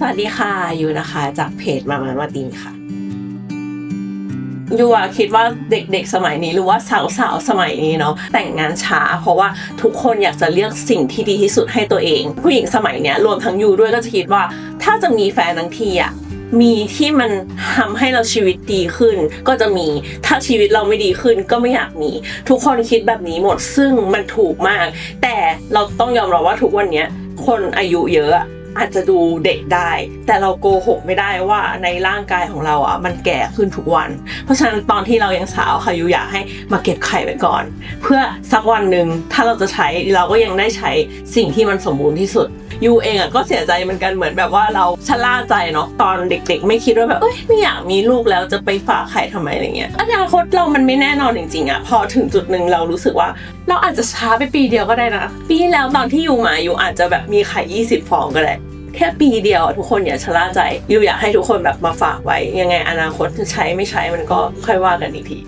สวัสดีค่ะยูนะคะจากเพจมามามาตินค่ะยูอะคิดว่าเด็กๆสมัยนี้หรือว่าสาวๆสมัยนี้เนาะแต่งงานช้า เพราะว่าทุกคนอยากจะเลือกสิ่งที่ดีที่สุดให้ตัวเอง ผู้หญิงสมัยเนี้ยรวมทั้งยูด้วยก็จะคิดว่า ถ้าจะมีแฟนทั้งทีอะมีที่มันทำให้เราชีวิตดีขึ้นก็จะมี ถ้าชีวิตเราไม่ดีขึ้นก็ไม่อยากมี ทุกคนคิดแบบนี้หมดซึ่งมันถูกมาก แต่เราต้องยอมรับว่าทุกวันเนี้ยคนอายุเยอะ อาจจะดูเด็กได้ แต่เราโกหกไม่ได้ว่าในร่างกายของเราอะมันแก่ขึ้นทุกวัน เพราะฉะนั้นตอนที่เรายังสาวค่ะยูอยากให้มาเก็บไข่ไว้ก่อน เพื่อสักวันหนึ่งถ้าเราจะใช้เราก็ยังได้ใช้สิ่งที่มันสมบูรณ์ที่สุด ยูเองอะก็เสียใจเหมือนกันเหมือนแบบว่าเราชะล่าใจเนาะตอนเด็ก ๆ ไม่คิดว่าแบบเอ้ยไม่อยากมีลูกแล้วจะไปฝากไข่ทำไมอะไรเงี้ยอนาคตเรามันไม่แน่นอนจริงๆอะพอถึงจุดหนึ่งเรารู้สึกว่า เราอาจจะช้าไปปีเดียวก็ได้นะปีแล้วตอนที่ยูมายูอาจจะแบบมีไข่20 ฟองก็ได้แค่ปีเดียวทุกคนอย่าชะล่าใจยูอยากให้ทุกคนแบบมาฝากไว้ ยังไงอนาคตจะใช้ไม่ใช้มันก็ค่อยว่ากันอีกที